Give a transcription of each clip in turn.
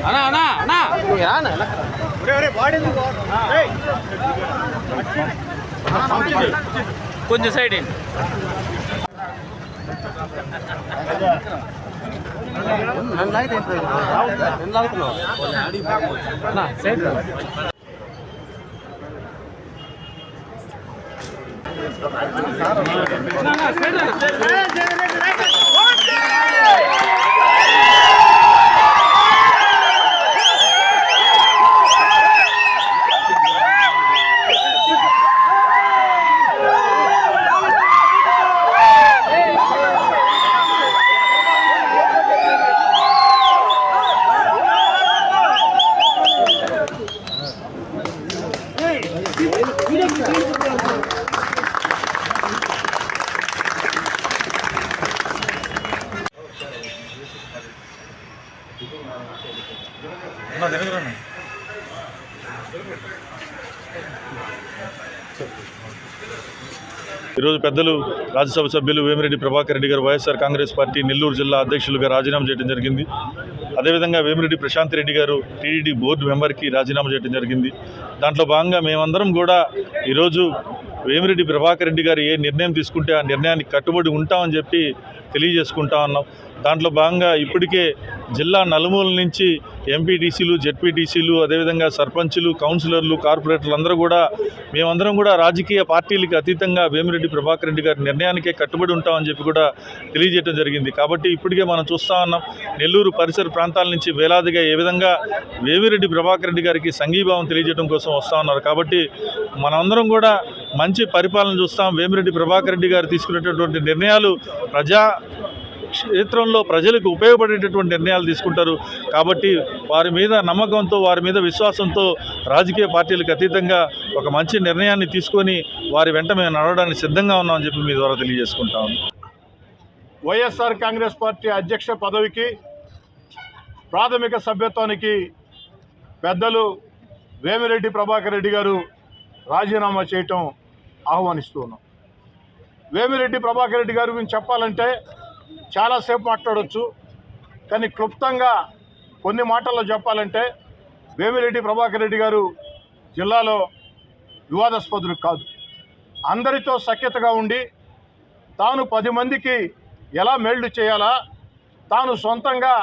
அண்ணா அண்ணா அண்ணா. யாண்ணா ஒரே ஒரே பாடி கொஞ்சம் சைடு சைடு ఈరోజు పెద్దలు రాజ్యసభ సభ్యులు వేమిరెడ్డి ప్రభాకర్ రెడ్డి గారు వైఎస్ఆర్ కాంగ్రెస్ పార్టీ నెల్లూరు జిల్లా అధ్యక్షులుగా రాజీనామా చేయడం జరిగింది. అదేవిధంగా వేమిరెడ్డి ప్రశాంత్ రెడ్డి గారు టీడీడీ బోర్డు మెంబర్కి రాజీనామా చేయడం జరిగింది. దాంట్లో భాగంగా మేమందరం కూడా ఈరోజు వేమిరెడ్డి ప్రభాకర్ రెడ్డి గారు ఏ నిర్ణయం తీసుకుంటే ఆ నిర్ణయానికి కట్టుబడి ఉంటామని చెప్పి తెలియజేసుకుంటా ఉన్నాం. దాంట్లో భాగంగా ఇప్పటికే జిల్లా నలుమూల నుంచి ఎంపీటీసీలు జెడ్పీటీసీలు అదేవిధంగా సర్పంచులు కౌన్సిలర్లు కార్పొరేటర్లు అందరూ కూడా మేమందరం కూడా రాజకీయ పార్టీలకు అతీతంగా వేమిరెడ్డి ప్రభాకర్ రెడ్డి గారి నిర్ణయానికే కట్టుబడి ఉంటామని చెప్పి కూడా తెలియజేయడం జరిగింది. కాబట్టి ఇప్పటికే మనం చూస్తా ఉన్నాం నెల్లూరు పరిసర ప్రాంతాల నుంచి వేలాదిగా ఏ విధంగా వేమిరెడ్డి ప్రభాకర్ రెడ్డి గారికి సంఘీభావం తెలియజేయడం కోసం వస్తూ ఉన్నారు. కాబట్టి మనందరం కూడా మంచి పరిపాలన చూస్తాం. వేమిరెడ్డి ప్రభాకర్ రెడ్డి గారు తీసుకునేటటువంటి నిర్ణయాలు ప్రజా క్షేత్రంలో ప్రజలకు ఉపయోగపడేటటువంటి నిర్ణయాలు తీసుకుంటారు. కాబట్టి వారి మీద నమ్మకంతో వారి మీద విశ్వాసంతో రాజకీయ పార్టీలకు అతీతంగా ఒక మంచి నిర్ణయాన్ని తీసుకొని వారి వెంట మేము నడవడానికి సిద్ధంగా ఉన్నామని చెప్పి మీ ద్వారా తెలియజేసుకుంటాం వైఎస్ఆర్ కాంగ్రెస్ పార్టీ అధ్యక్ష పదవికి ప్రాథమిక సభ్యత్వానికి పెద్దలు వేమిరెడ్డి ప్రభాకర్ రెడ్డి గారు రాజీనామా చేయటం ఆహ్వానిస్తూ ఉన్నాం వేమిరెడ్డి ప్రభాకర్ రెడ్డి గారి గురించి చెప్పాలంటే చాలాసేపు మాట్లాడవచ్చు కానీ క్లుప్తంగా కొన్ని మాటల్లో చెప్పాలంటే వేమిరెడ్డి ప్రభాకర్ రెడ్డి గారు జిల్లాలో వివాదాస్పదులు కాదు. అందరితో సఖ్యతగా ఉండి తాను పది మందికి ఎలా మేళ్ళు చేయాలా తాను సొంతంగా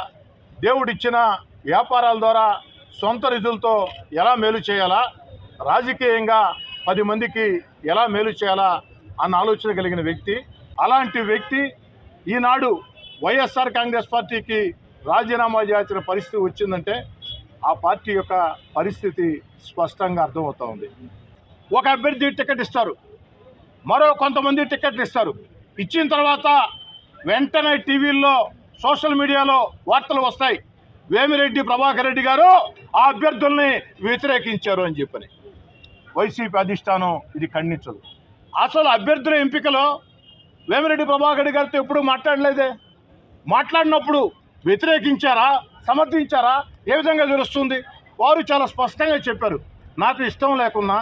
దేవుడిచ్చిన వ్యాపారాల ద్వారా సొంత నిధులతో ఎలా మేలు చేయాలా రాజకీయంగా పది మందికి ఎలా మేలు చేయాలా అన్న ఆలోచన కలిగిన వ్యక్తి. అలాంటి వ్యక్తి ఈనాడు వైఎస్ఆర్ కాంగ్రెస్ పార్టీకి రాజీనామా చేయాల్సిన పరిస్థితి వచ్చిందంటే ఆ పార్టీ యొక్క పరిస్థితి స్పష్టంగా అర్థమవుతా ఉంది. ఒక అభ్యర్థి టికెట్ ఇస్తారు. మరో కొంతమంది టికెట్లు ఇస్తారు. ఇచ్చిన తర్వాత వెంటనే టీవీల్లో సోషల్ మీడియాలో వార్తలు వస్తాయి. వేమిరెడ్డి ప్రభాకర్ రెడ్డి గారు ఆ అభ్యర్థుల్ని వ్యతిరేకించారు అని చెప్పని. వైసీపీ అధిష్టానం ఇది ఖండించదు. అసలు అభ్యర్థుల ఎంపికలో వేమిరెడ్డి ప్రభాకర్ గారితో ఎప్పుడూ మాట్లాడలేదే. మాట్లాడినప్పుడు వ్యతిరేకించారా? సమర్థించారా? ఏ విధంగా తెలుస్తుంది? వారు చాలా స్పష్టంగా చెప్పారు. నాకు ఇష్టం లేకున్నా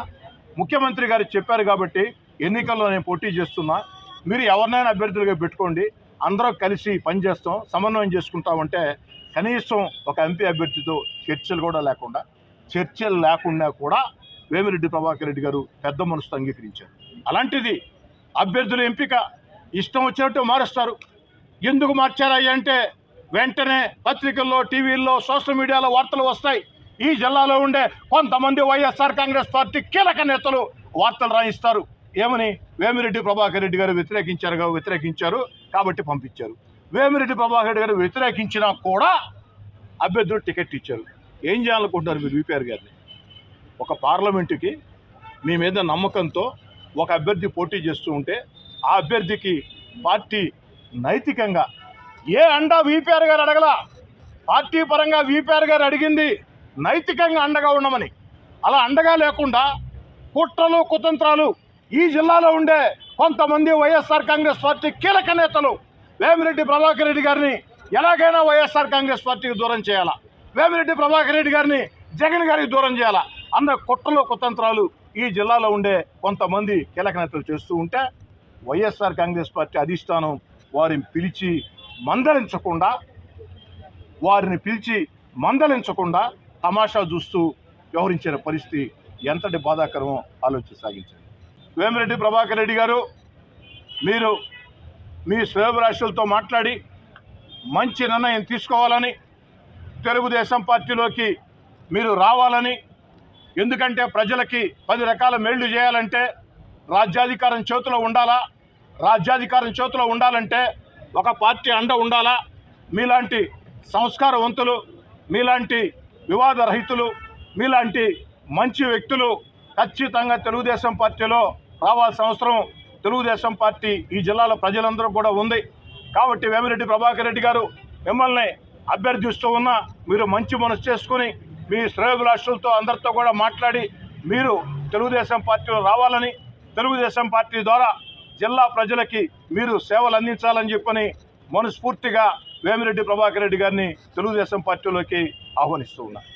ముఖ్యమంత్రి గారు చెప్పారు కాబట్టి ఎన్నికల్లో నేను పోటీ చేస్తున్నా. మీరు ఎవరినైనా అభ్యర్థులుగా పెట్టుకోండి. అందరం కలిసి పనిచేస్తాం సమన్వయం చేసుకుంటామంటే కనీసం ఒక ఎంపీ అభ్యర్థితో చర్చలు కూడా లేకుండా చర్చలు లేకుండా కూడా వేమిరెడ్డి ప్రభాకర్ రెడ్డి గారు పెద్ద మనసుతో అంగీకరించారు. అలాంటిది అభ్యర్థుల ఎంపిక ఇష్టం వచ్చినట్టు మారుస్తారు. ఎందుకు మార్చారయ్య అంటే వెంటనే పత్రికల్లో టీవీల్లో సోషల్ మీడియాలో వార్తలు వస్తాయి. ఈ జిల్లాలో ఉండే కొంతమంది వైఎస్ఆర్ కాంగ్రెస్ పార్టీ కీలక నేతలు వార్తలు రాయిస్తారు. ఏమని? వేమిరెడ్డి ప్రభాకర్ రెడ్డి గారు వ్యతిరేకించారు వ్యతిరేకించారు కాబట్టి పంపించారు. వేమిరెడ్డి ప్రభాకర్ రెడ్డి గారు వ్యతిరేకించినా కూడా అభ్యర్థులు టికెట్ ఇచ్చారు. ఏం చేయాలనుకుంటున్నారు మీరు విపిఆర్ గారిని? ఒక పార్లమెంటుకి మీ మీద నమ్మకంతో ఒక అభ్యర్థి పోటీ చేస్తూ ఉంటే ఆ అభ్యర్థికి పార్టీ నైతికంగా ఏ అండా విపిఆర్ గారు అడగల? పార్టీ పరంగా విపిఆర్ గారు అడిగింది నైతికంగా అండగా ఉండమని. అలా అండగా లేకుండా కుట్రలు కుతంత్రాలు ఈ జిల్లాలో ఉండే కొంతమంది వైఎస్ఆర్ కాంగ్రెస్ పార్టీ కీలక నేతలు వేమిరెడ్డి ప్రభాకర్ రెడ్డి గారిని ఎలాగైనా వైఎస్ఆర్ కాంగ్రెస్ పార్టీకి దూరం చేయాలా? వేమిరెడ్డి ప్రభాకర్ రెడ్డి గారిని జగన్ గారికి దూరం చేయాలా? అన్న కుట్రలు కుతంత్రాలు ఈ జిల్లాలో ఉండే కొంతమంది కీలక నేతలు చేస్తూ ఉంటే వైఎస్ఆర్ కాంగ్రెస్ పార్టీ అధిష్టానం వారిని పిలిచి మందలించకుండా వారిని పిలిచి మందలించకుండా తమాషా చూస్తూ వ్యవహరించిన పరిస్థితి ఎంతటి బాధాకరమో ఆలోచన సాగించారు వేమిరెడ్డి ప్రభాకర్ రెడ్డి గారు మీరు మీ శ్రేయభిలాషులతో మాట్లాడి మంచి నిర్ణయం తీసుకోవాలని తెలుగుదేశం పార్టీలోకి మీరు రావాలని ఎందుకంటే ప్రజలకి పది రకాల మేళ్ళు చేయాలంటే రాజ్యాధికారం చేతిలో ఉండాలా? రాజ్యాధికారం చేతిలో ఉండాలంటే ఒక పార్టీ అండ ఉండాలా? మీలాంటి సంస్కారవంతులు మీలాంటి వివాద రహితులు మీలాంటి మంచి వ్యక్తులు ఖచ్చితంగా తెలుగుదేశం పార్టీలో రావాల్సిన అవసరం తెలుగుదేశం పార్టీ ఈ జిల్లాలో ప్రజలందరూ కూడా ఉంది. కాబట్టి వేమిరెడ్డి ప్రభాకర్ రెడ్డి గారు మిమ్మల్ని అభ్యర్థిస్తూ ఉన్నా మీరు మంచి మనసు చేసుకుని మీ శ్రేయోభిలాషులతో అందరితో కూడా మాట్లాడి మీరు తెలుగుదేశం పార్టీలో రావాలని తెలుగుదేశం పార్టీ ద్వారా జిల్లా ప్రజలకి మీరు సేవలు అందించాలని చెప్పని మనస్ఫూర్తిగా వేమిరెడ్డి ప్రభాకర్ రెడ్డి గారిని తెలుగుదేశం పార్టీలోకి ఆహ్వానిస్తూ ఉన్నారు